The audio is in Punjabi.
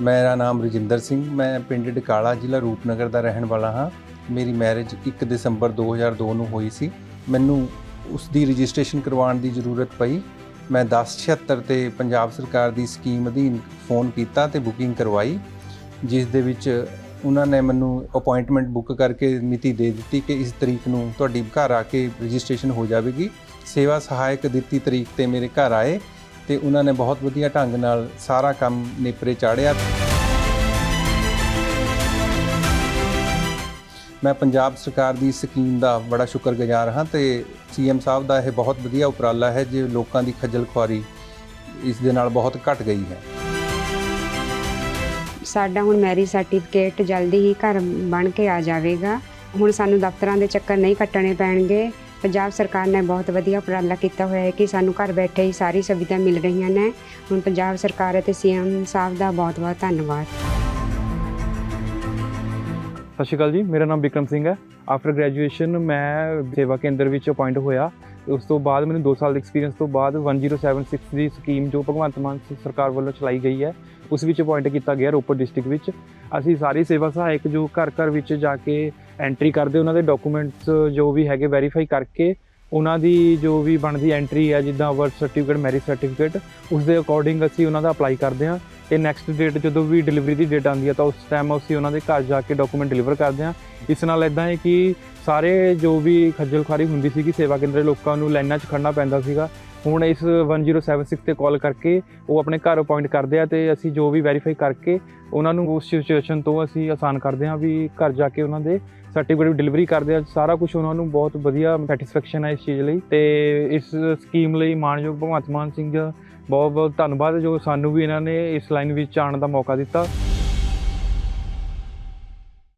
ਮੇਰਾ ਨਾਮ ਰਜਿੰਦਰ ਸਿੰਘ, ਮੈਂ ਪਿੰਡ ਡਕਾਲਾ ਜ਼ਿਲ੍ਹਾ ਰੂਪਨਗਰ ਦਾ ਰਹਿਣ ਵਾਲਾ ਹਾਂ। ਮੇਰੀ ਮੈਰਿਜ 1 ਦਸੰਬਰ 2002 ਨੂੰ ਹੋਈ ਸੀ। ਮੈਨੂੰ ਉਸ ਦੀ ਰਜਿਸਟ੍ਰੇਸ਼ਨ ਕਰਵਾਉਣ ਦੀ ਜ਼ਰੂਰਤ ਪਈ। ਮੈਂ 1076 ਤੇ ਪੰਜਾਬ ਸਰਕਾਰ ਦੀ ਸਕੀਮ ਅਧੀਨ ਫੋਨ ਕੀਤਾ ਤੇ ਬੁਕਿੰਗ ਕਰਵਾਈ, ਜਿਸ ਦੇ ਵਿੱਚ ਉਹਨਾਂ ਨੇ ਮੈਨੂੰ ਅਪਾਇੰਟਮੈਂਟ ਬੁੱਕ ਕਰਕੇ ਮਿਤੀ ਦੇ ਦਿੱਤੀ ਕਿ ਇਸ ਤਰੀਕ ਨੂੰ ਤੁਹਾਡੀ ਘਰ ਆ ਕੇ ਰਜਿਸਟ੍ਰੇਸ਼ਨ ਹੋ ਜਾਵੇਗੀ। ਸੇਵਾ ਸਹਾਇਕ ਦਿੱਤੀ ਤਰੀਕ ਤੇ ਮੇਰੇ ਘਰ ਆਏ। ਤੇ ਉਹਨਾਂ ਨੇ ਬਹੁਤ ਵਧੀਆ ਢੰਗ ਨਾਲ ਸਾਰਾ ਕੰਮ ਨੇਪਰੇ ਚਾੜਿਆ। ਮੈਂ ਪੰਜਾਬ ਸਰਕਾਰ ਦੀ ਸਕੀਮ ਦਾ ਬੜਾ ਸ਼ੁਕਰਗੁਜ਼ਾਰ ਹਾਂ ਤੇ ਸੀਐਮ ਸਾਹਿਬ ਦਾ ਇਹ ਬਹੁਤ ਵਧੀਆ ਉਪਰਾਲਾ ਹੈ ਜੇ ਲੋਕਾਂ ਦੀ ਖੱਜਲ ਖੁਆਰੀ ਇਸ ਦੇ ਨਾਲ ਬਹੁਤ ਘਟ ਗਈ ਹੈ। ਸਾਡਾ ਹੁਣ ਮੈਰਿਜ ਸਰਟੀਫਿਕੇਟ ਜਲਦੀ ਹੀ ਘਰ ਬਣ ਕੇ ਆ ਜਾਵੇਗਾ। ਹੁਣ ਸਾਨੂੰ ਦਫ਼ਤਰਾਂ ਦੇ ਚੱਕਰ ਨਹੀਂ ਕੱਟਣੇ ਪੈਣਗੇ। ਪੰਜਾਬ ਸਰਕਾਰ ਨੇ ਬਹੁਤ ਵਧੀਆ ਉਪਰਾਲਾ ਕੀਤਾ ਹੋਇਆ ਹੈ ਕਿ ਸਾਨੂੰ ਘਰ ਬੈਠੇ ਹੀ ਸਾਰੀ ਸੁਵਿਧਾ ਮਿਲ ਰਹੀਆਂ ਨੇ। ਹੁਣ ਪੰਜਾਬ ਸਰਕਾਰ ਅਤੇ ਸੀਐਮ ਸਾਹਿਬ ਦਾ ਬਹੁਤ ਬਹੁਤ ਧੰਨਵਾਦ। ਸਤਿ ਸ਼੍ਰੀ ਅਕਾਲ ਜੀ, ਮੇਰਾ ਨਾਮ ਵਿਕਰਮ ਸਿੰਘ ਹੈ। ਆਫਟਰ ਗ੍ਰੈਜੂਏਸ਼ਨ ਮੈਂ ਸੇਵਾ ਕੇਂਦਰ ਵਿੱਚ ਅਪਾਇੰਟ ਹੋਇਆ। ਉਸ ਤੋਂ ਬਾਅਦ ਮੈਨੂੰ 2 ਸਾਲ ਦੇ ਐਕਸਪੀਰੀਅੰਸ ਤੋਂ ਬਾਅਦ 1076 ਦੀ ਸਕੀਮ ਜੋ ਭਗਵੰਤ ਮਾਨ ਸਰਕਾਰ ਵੱਲੋਂ ਚਲਾਈ ਗਈ ਹੈ, ਉਸ ਵਿੱਚ ਅਪਾਇੰਟ ਕੀਤਾ ਗਿਆ ਰੋਪੜ ਡਿਸਟ੍ਰਿਕਟ ਵਿੱਚ। ਅਸੀਂ ਸਾਰੀ ਸੇਵਾ ਸਹਾਇਕ ਜੋ ਘਰ ਘਰ ਵਿੱਚ ਜਾ ਕੇ ਐਂਟਰੀ ਕਰਦੇ, ਉਹਨਾਂ ਦੇ ਡਾਕੂਮੈਂਟਸ ਜੋ ਵੀ ਹੈਗੇ ਵੈਰੀਫਾਈ ਕਰਕੇ, ਉਹਨਾਂ ਦੀ ਜੋ ਵੀ ਬਣਦੀ ਐਂਟਰੀ ਹੈ, ਜਿੱਦਾਂ ਬਰਥ ਸਰਟੀਫਿਕੇਟ ਮੈਰਿਜ ਸਰਟੀਫਿਕੇਟ ਉਸ ਦੇ ਅਕੋਰਡਿੰਗ ਅਸੀਂ ਉਹਨਾਂ ਦਾ ਅਪਲਾਈ ਕਰਦੇ ਹਾਂ। ਤੇ ਨੈਕਸਟ ਡੇਟ ਜਦੋਂ ਵੀ ਡਿਲੀਵਰੀ ਦੀ ਡੇਟ ਆਉਂਦੀ ਹੈ ਤਾਂ ਉਸ ਟਾਈਮ ਅਸੀਂ ਉਹਨਾਂ ਦੇ ਘਰ ਜਾ ਕੇ ਡਾਕੂਮੈਂਟ ਡਿਲੀਵਰ ਕਰਦੇ ਹਾਂ। ਇਸ ਨਾਲ ਇਦਾਂ ਹੈ ਕਿ ਸਾਰੇ ਜੋ ਵੀ ਖੱਜਲ ਖੁਆਰੀ ਹੁੰਦੀ ਸੀਗੀ, ਸੇਵਾ ਕੇਂਦਰ ਲੋਕਾਂ ਨੂੰ ਲਾਈਨਾਂ 'ਚ ਖੜਨਾ ਪੈਂਦਾ ਸੀਗਾ। ਹੁਣ ਇਸ 1076 ਤੇ ਕਾਲ ਕਰਕੇ ਉਹ ਆਪਣੇ ਘਰ ਅਪਾਇੰਟ ਕਰਦੇ ਆ ਤੇ ਅਸੀਂ ਜੋ ਵੀ ਵੈਰੀਫਾਈ ਕਰਕੇ ਉਹਨਾਂ ਨੂੰ ਉਸ ਸਿਚੁਏਸ਼ਨ ਤੋਂ ਅਸੀਂ ਆਸਾਨ ਕਰਦੇ ਹਾਂ ਵੀ ਘਰ ਜਾ ਕੇ ਉਹਨਾਂ ਦੇ ਸਰਟੀਫਿਕੇਟ ਡਿਲੀਵਰੀ ਕਰਦੇ ਆ ਸਾਰਾ ਕੁਝ ਉਹਨਾਂ ਨੂੰ ਬਹੁਤ ਵਧੀਆ ਸੈਟੀਸਫੈਕਸ਼ਨ ਹੈ ਇਸ ਚੀਜ਼ ਲਈ ਤੇ ਇਸ ਸਕੀਮ ਲਈ ਮਾਨਯੋਗ ਭਗਵੰਤ ਮਾਨ ਸਿੰਘ ਬਹੁਤ ਬਹੁਤ ਧੰਨਵਾਦ ਜੋ ਸਾਨੂੰ ਵੀ ਇਹਨਾਂ ਨੇ ਇਸ ਲਾਈਨ ਵਿੱਚ ਆਉਣ ਦਾ ਮੌਕਾ ਦਿੱਤਾ।